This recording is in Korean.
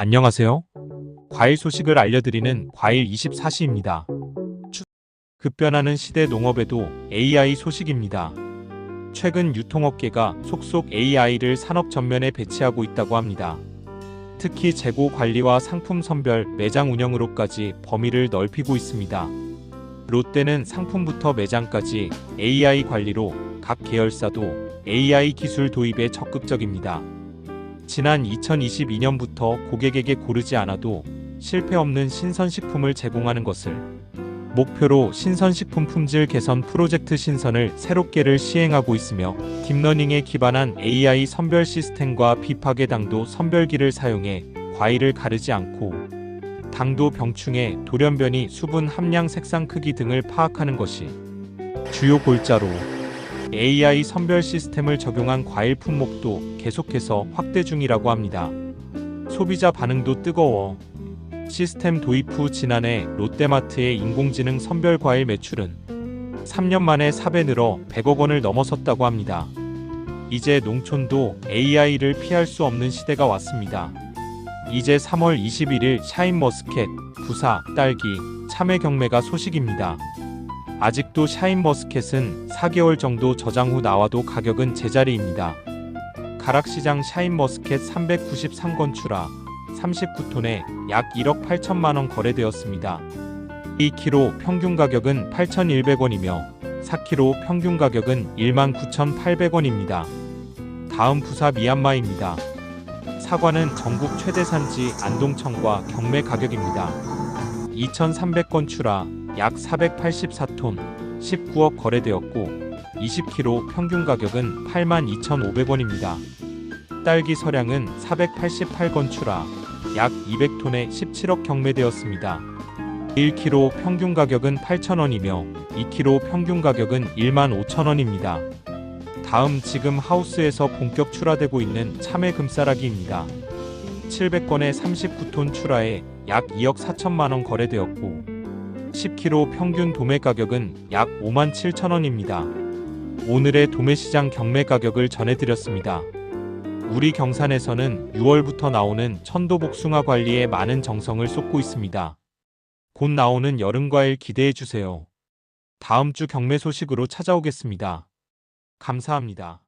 안녕하세요. 과일 소식을 알려드리는 과일 24시입니다. 급변하는 시대 농업에도 AI 소식입니다. 최근 유통업계가 속속 AI를 산업 전면에 배치하고 있다고 합니다. 특히 재고 관리와 상품 선별, 매장 운영으로까지 범위를 넓히고 있습니다. 롯데는 상품부터 매장까지 AI 관리로 각 계열사도 AI 기술 도입에 적극적입니다. 지난 2022년부터 고객에게 고르지 않아도 실패 없는 신선식품을 제공하는 것을 목표로 신선식품 품질 개선 프로젝트 신선을 새롭게를 시행하고 있으며 딥러닝에 기반한 AI 선별 시스템과 비파괴 당도 선별기를 사용해 과일을 가르지 않고 당도 병충해 돌연변이 수분 함량 색상 크기 등을 파악하는 것이 주요 골자로 AI 선별 시스템을 적용한 과일 품목도 계속해서 확대 중이라고 합니다. 소비자 반응도 뜨거워 시스템 도입 후 지난해 롯데마트의 인공지능 선별 과일 매출은 3년 만에 4배 늘어 100억 원을 넘어섰다고 합니다. 이제 농촌도 AI를 피할 수 없는 시대가 왔습니다. 이제 3월 21일 샤인머스켓, 부사, 딸기, 참외 경매가 소식입니다. 아직도 샤인머스켓은 4개월 정도 저장 후 나와도 가격은 제자리입니다. 가락시장 샤인머스켓 393건 출하, 39톤에 약 1억 8천만 원 거래되었습니다. 2kg 평균 가격은 8,100원이며 4kg 평균 가격은 19,800원입니다. 다음 부사 미얀마입니다. 사과는 전국 최대 산지 안동청과 경매 가격입니다. 2,300건 출하, 약 484톤, 19억 거래되었고 20kg 평균 가격은 82,500원입니다. 딸기 서량은 488건 출하, 약 200톤에 17억 경매되었습니다. 1kg 평균 가격은 8,000원이며 2kg 평균 가격은 15,000원입니다. 다음 지금 하우스에서 본격 출하되고 있는 참외 금싸라기입니다. 700건에 39톤 출하에 약 2억 4천만 원 거래되었고 10kg 평균 도매 가격은 약 5만 7천 원입니다. 오늘의 도매시장 경매 가격을 전해드렸습니다. 우리 경산에서는 6월부터 나오는 천도복숭아 관리에 많은 정성을 쏟고 있습니다. 곧 나오는 여름과일 기대해 주세요. 다음 주 경매 소식으로 찾아오겠습니다. 감사합니다.